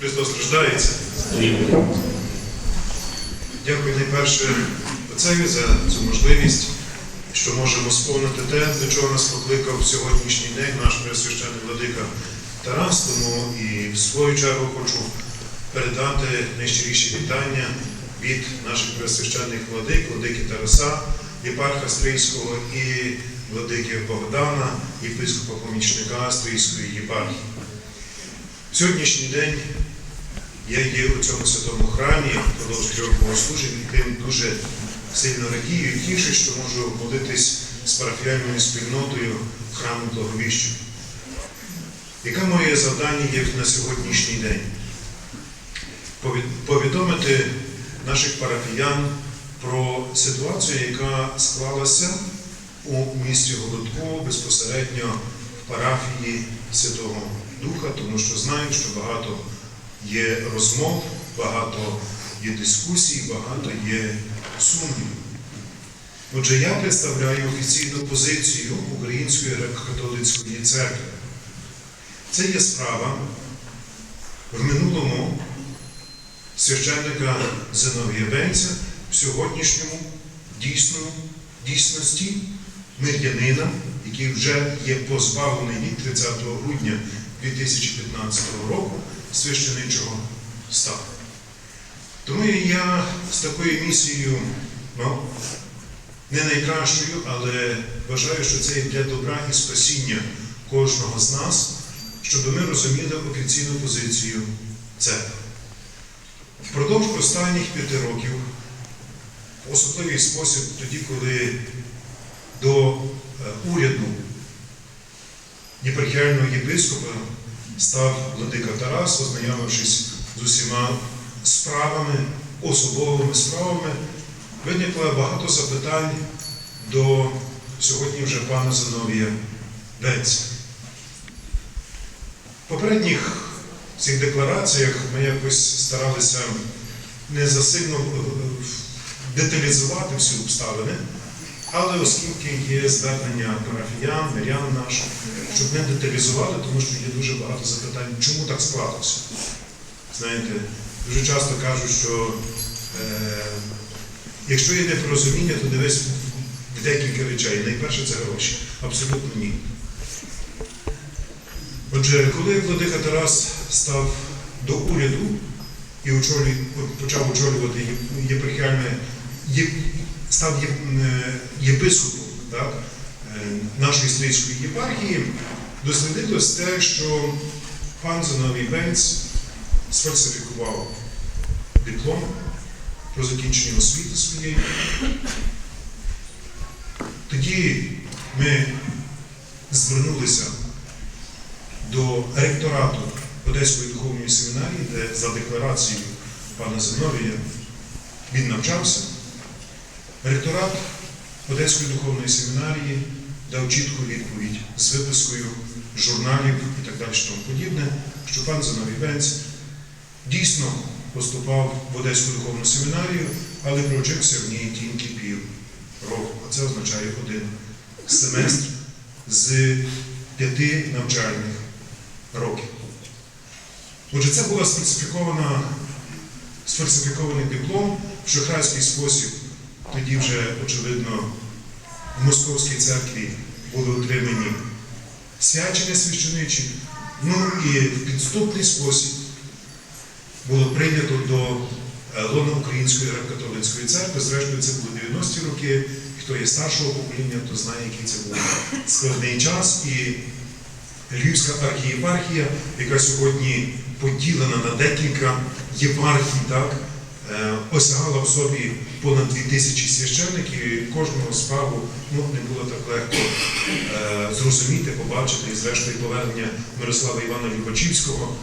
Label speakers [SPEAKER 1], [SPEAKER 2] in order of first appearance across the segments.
[SPEAKER 1] Христос рождається. Дякую найперше Отцеві за цю можливість, що можемо сповнити те, до чого нас покликав сьогоднішній день наш пресвящений владика Тарас. Тому і в свою чергу хочу передати найщиріші вітання від наших пресвящених владик, владики Тараса, єпарха Стрийського і владики Богдана, єпископа помічника Стрийської єпархії. Сьогоднішній день я є у цьому святому храмі, впродовж трьох богослужень, і тим дуже сильно радію і тішу, що можу молитись з парафіальною спільнотою храму Благовіщення. Яке моє завдання є на сьогоднішній день? Повідомити наших парафіян про ситуацію, яка склалася у місті Голодку безпосередньо в парафії Святого Духа, тому що знаю, що багато є розмов, багато є дискусій, багато є сумнівів. Отже, я представляю офіційну позицію Української греко-католицької церкви. Це є справа в минулому священника Зиновія в сьогоднішньому дійсному, дійсності мир'янина, який вже є позбавлений від 30 грудня 2015 року священичого стану. Тому я з такою місією, ну, не найкращою, але вважаю, що це є для добра і спасіння кожного з нас, щоб ми розуміли офіційну позицію церкви. Впродовж останніх п'яти років, в особливий спосіб, тоді, коли до е, уряду єпархіального єпископа став владика Тарас, ознайомившись з усіма справами, особовими справами, виникло багато запитань до сьогодні вже пана Зиновія Бенця. В попередніх цих деклараціях ми якось старалися не засильно е, деталізувати всі обставини, але оскільки є звернення парафіян, мирян наших, щоб не деталізувати, тому що є дуже багато запитань, чому так склалося. Знаєте, дуже часто кажуть, що е, якщо є непорозуміння, то дивись декілька речей. Найперше це гроші. Абсолютно ні. Отже, коли Владика Тарас став до уряду і очолює, почав очолювати єпархіальне, став е, єпископом так, е, нашої стрийської єпархії, дослідилось те, що пан Зиновій Бенц сфальсифікував диплом про закінчення освіти своєї. Тоді ми звернулися до ректорату Одеської духовної семінарії, де за декларацією пана Зиновія він навчався. Ректорат Одеської духовної семінарії дав чітку відповідь з випискою журналів і так далі, тому подібне, що пан Зиновій дійсно поступав в Одеську духовну семінарію, але провчився в ній тільки пів року. А це означає один семестр з п'яти навчальних років. Отже, це була сфальсифікований диплом в шахрайський спосіб. Тоді вже, очевидно, в Московській церкві були отримані свячення священичих, ну і в підступний спосіб було прийнято до е, лона Української греко-католицької церкви. Зрештою, це були 90-ті роки. Хто є старшого покоління, то знає, який це був складний час. І Львівська архієпархія, яка сьогодні поділена на декілька єпархій, так, осягала в собі понад 2000 священників, і кожного справу ну, не було так легко е, зрозуміти, побачити, і зрештою повернення Мирослава Івана Любачівського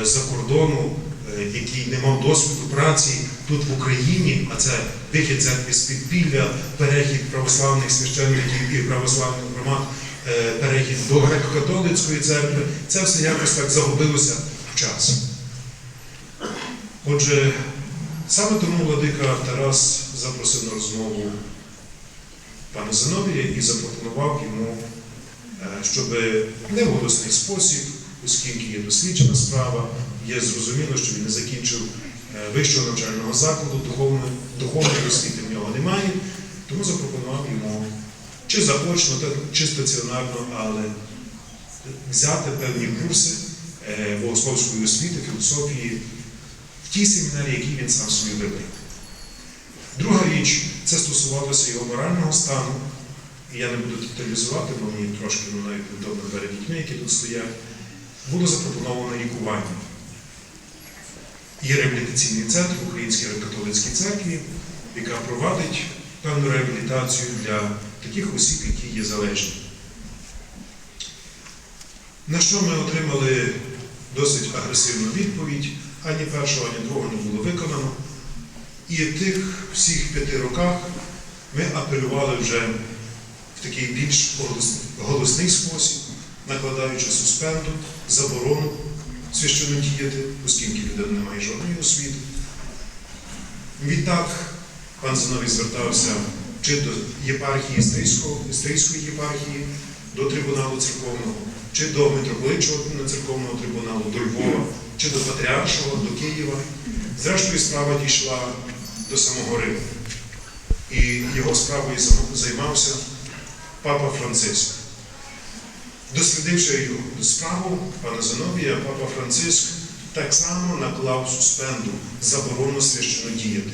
[SPEAKER 1] е, за кордону, е, який не мав досвіду праці тут в Україні, а це вихід церкви з підпілля, перехід православних священників і православних громад, е, перехід до греко-католицької церкви, це все якось так загубилося в час. Отже, саме тому владика Тарас запросив на розмову пана Зиновія і запропонував йому, е, щоб не в голосний спосіб, оскільки є досліджена справа, є зрозуміло, що він не закінчив е, вищого навчального закладу, духовної, освіти в нього немає, тому запропонував йому чи заочно, чи стаціонарно, але взяти певні курси е, богословської освіти, філософії в тій семінарі, які він сам собі вибрав. Друга річ, це стосувалося його морального стану. І я не буду деталізувати, бо мені трошки ну, навіть невдобно перед дітьми, які тут стоять. Було запропоновано лікування. Є реабілітаційний центр в Українській католицькій церкві, яка провадить певну реабілітацію для таких осіб, які є залежні. На що ми отримали досить агресивну відповідь, ані першого, ані другого не було виконано. І в тих всіх п'яти роках ми апелювали вже в такий більш голосний спосіб, накладаючи суспенду, заборону священно діяти, оскільки людина не має жодної освіти. Відтак пан Зиновій звертався чи до єпархії Стрийського, єпархії, до трибуналу церковного, чи до митрополитчого церковного трибуналу, до Львова, чи до Патріаршого, до Києва. Зрештою, справа дійшла до самого Риму. І його справою займався папа Франциск. Дослідивши справу пана Зиновія, папа Франциск так само наклав суспенду заборону священно діяти.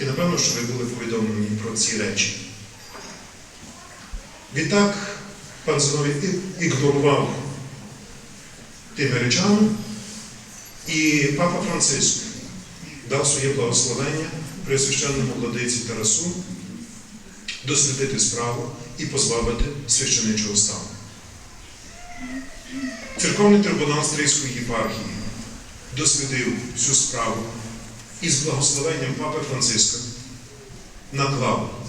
[SPEAKER 1] І напевно, що ви були повідомлені про ці речі. Відтак пан Зиновій ігнорував тими речами, і папа Франциск дав своє благословення при священному владиці Тарасу дослідити справу і позбавити священичого стану. Церковний трибунал Стрийської єпархії дослідив всю справу і з благословенням Папи Франциска наклав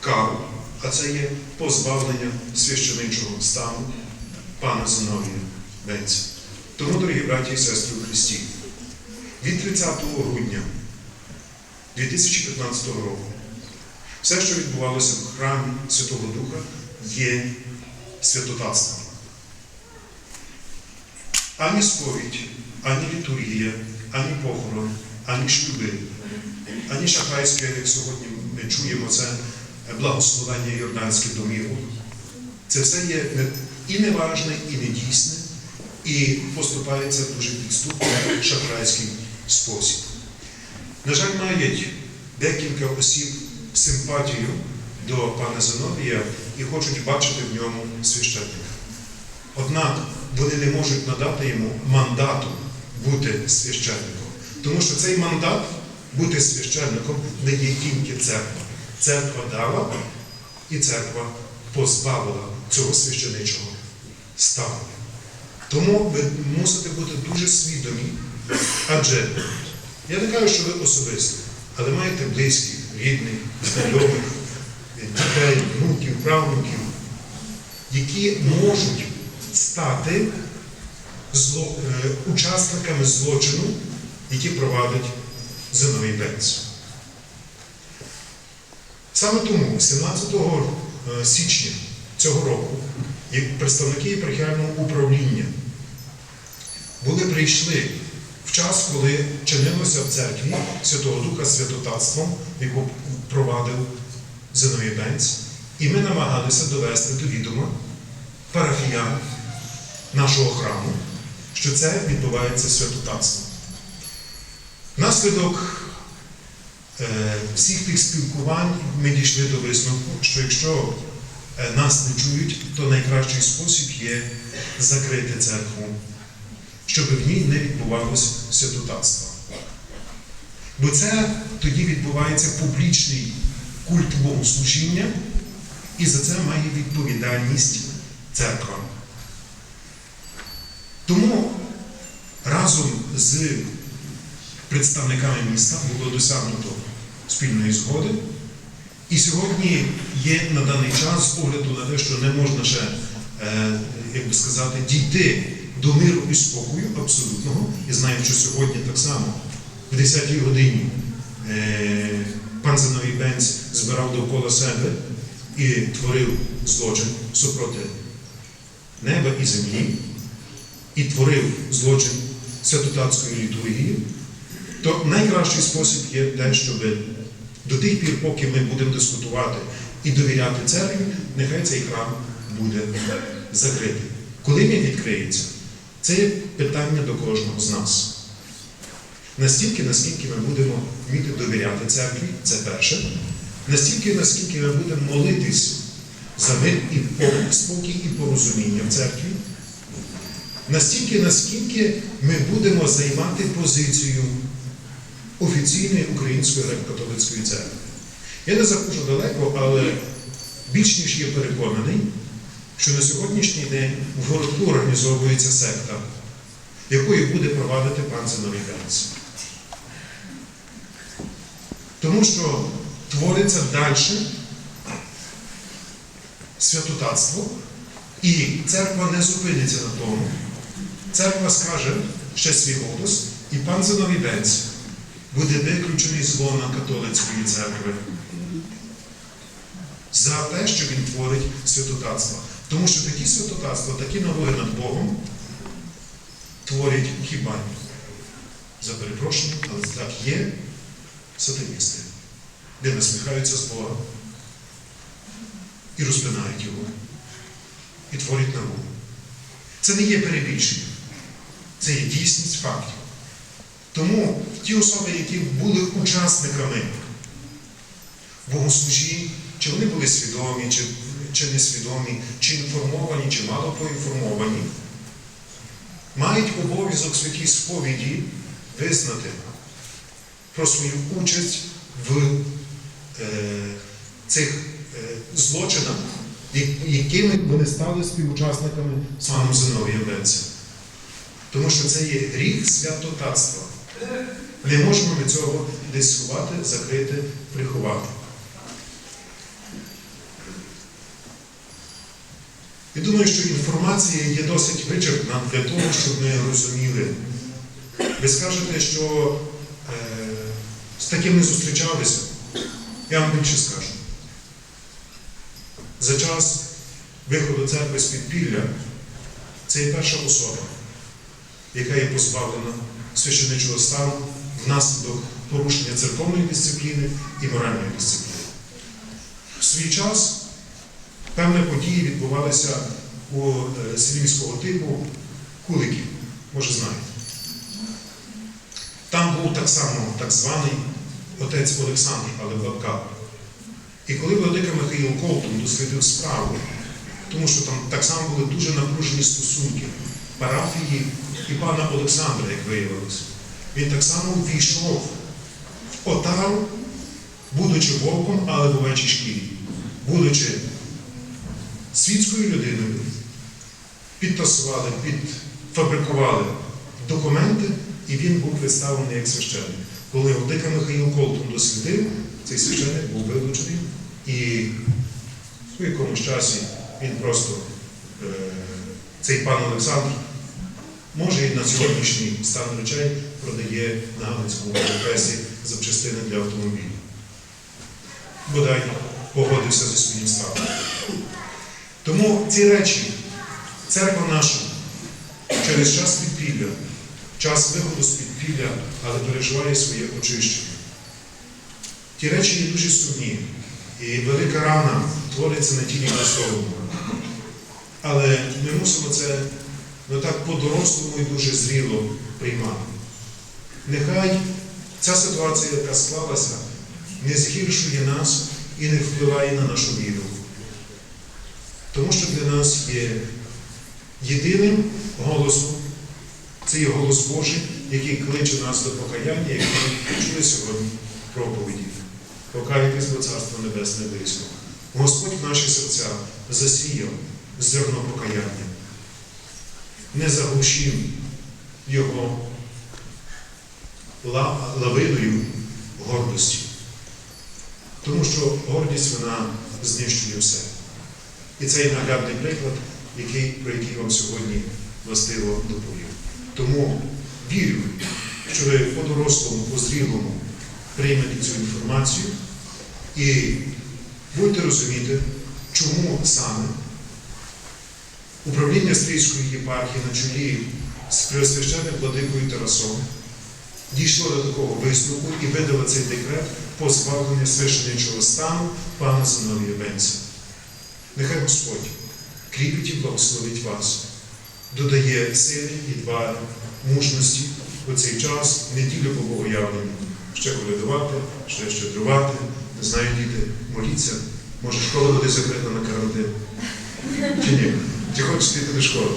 [SPEAKER 1] кару, а це є позбавлення священичого стану пана Зиновія Бенця. Тому, дорогі браті і сестри у Христі, від 30 грудня 2015 року все, що відбувалося в храмі Святого Духа, є святотатством. Ані сповідь, ані літургія, ані похорон, ані шлюби, ані шахрайське, як сьогодні ми чуємо це благословення Йорданське домівок. Це все є і неважне, і недійсне, і поступається дуже підступний шахрайський спосіб. На жаль, мають декілька осіб симпатію до пана Зиновія і хочуть бачити в ньому священника. Однак вони не можуть надати йому мандату бути священником, тому що цей мандат бути священником не є тільки церква. Церква дала і церква позбавила цього священичого стану. Тому ви мусите бути дуже свідомі, адже я не кажу, що ви особисто, але маєте близьких, рідних, знайомих, дітей, внуків, правнуків, які можуть стати зло, е, учасниками злочину, які провадить Зиновій Бенц. Саме тому 17 е, січня цього року представники єпархіального управління були прийшли в час, коли чинилося в церкві Святого Духа святотатством, яку провадив Зиновій Бенц, і ми намагалися довести до відома парафіян нашого храму, що це відбувається святотатством. Внаслідок е, всіх тих спілкувань ми дійшли до висновку, що якщо е, нас не чують, то найкращий спосіб є закрити церкву, щоб в ній не відбувалося святотатство. Бо це тоді відбувається публічний культ богослужіння, і за це має відповідальність церква. Тому разом з представниками міста було досягнуто спільної згоди. І сьогодні є на даний час з огляду на те, що не можна ще, е, як би сказати, дійти до миру і спокою абсолютного. І знаємо, що сьогодні так само в 10-й годині е, пан Зиновій Бенц збирав довкола себе і творив злочин супроти неба і землі, і творив злочин святотатської літургії, то найкращий спосіб є те, щоб до тих пір, поки ми будемо дискутувати і довіряти церкві, нехай цей храм буде закритий. Коли він відкриється, це є питання до кожного з нас. Настільки, наскільки ми будемо вміти довіряти церкві, це перше. Настільки, наскільки ми будемо молитись за мир і по- спокій і порозуміння в церкві, настільки, наскільки ми будемо займати позицію офіційної Української греко-католицької церкви. Я не заходжу далеко, але більш ніж є переконаний, що на сьогоднішній день в городку організовується секта, якою буде провадити пан Зиновій. Тому що твориться далі святотатство, і церква не зупиниться на тому. Церква скаже ще свій голос, і пан Зиновідець буде виключений з лона католицької церкви за те, що він творить святотатство. Тому що такі святотатства, такі налоги над Богом творять хіба. За перепрошення, але так є сатаністи, де насміхаються з Бога і розпинають його, і творять науку. Це не є перебільшення, це є дійсність фактів. Тому ті особи, які були учасниками богослужінь, чи вони були свідомі, чи, чи несвідомі, чи інформовані, чи мало поінформовані, мають обов'язок святій сповіді визнати про свою участь в е, цих е, злочинах, якими вони стали співучасниками з паном Зиновієм Венцем. Тому що це є гріх святотатства. Не можемо ми цього десь сховати, закрити, приховати. І думаю, що інформація є досить вичерпна для того, щоб ми розуміли. Ви скажете, що е, з таким не зустрічалися. Я вам більше скажу. За час виходу церкви з підпілля це є перша особа, яка є позбавлена священичого стану внаслідок порушення церковної дисципліни і моральної дисципліни. В свій час певні події відбувалися у е, селі типу Куликів, може знаєте. Там був так само так званий отець Олександр, але лапках. І коли владика Михаїл Ковтун дослідив справу, тому що там так само були дуже напружені стосунки парафії і пана Олександра, як виявилось, він так само ввійшов в отару, будучи вовком, але в овечій шкірі, будучи світською людиною, підтасували, підфабрикували документи, і він був представлений як священник. Коли Владика Михаїл Колтун дослідив, цей священник був вилучений, і в якомусь часі він просто, е, цей пан Олександр, може і на сьогоднішній стан речей продає на Галицькому пресі запчастини для автомобілів. Бодай погодився зі своїм ставом. Тому ці речі, церква наша через час підпілля, час виходу з підпілля, але переживає своє очищення. Ті речі є дуже сумні. І велика рана твориться на тілі Христовому. Але ми мусимо це ну, так по-дорослому і дуже зріло приймати. Нехай ця ситуація, яка склалася, не згіршує нас і не впливає на нашу віру. Тому що для нас є єдиним голосом, це є голос Божий, який кличе нас до покаяння, як ми чули сьогодні проповіді. Покайтесь, бо Царство Небесне близько. Господь в наші серця засіяв зерно покаяння. Не заглушив його лавиною гордості. Тому що гордість вона знищує все. І цей наглядний приклад, який, про який вам сьогодні властиво доповів. Тому вірю, що ви по-дорослому, по-зрілому приймете цю інформацію і будете розуміти, чому саме управління Стрийської єпархії на чолі з Преосвященним владикою Тарасом дійшло до такого висновку і видало цей декрет позбавлення священичого стану пана Зиновія Бенця. Нехай Господь кріпить і благословить вас, додає сили, відваги, мужності у цей час, неділю по богоявленню, ще колядувати, ще щедрувати, не знаю, діти, моліться. Може, школа буде закрита на карантин. Чи ні? Чи хочете йти до школи?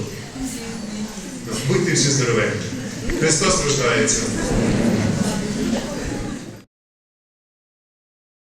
[SPEAKER 1] Ну, Будьте всі здоровенькі. Христос рождається.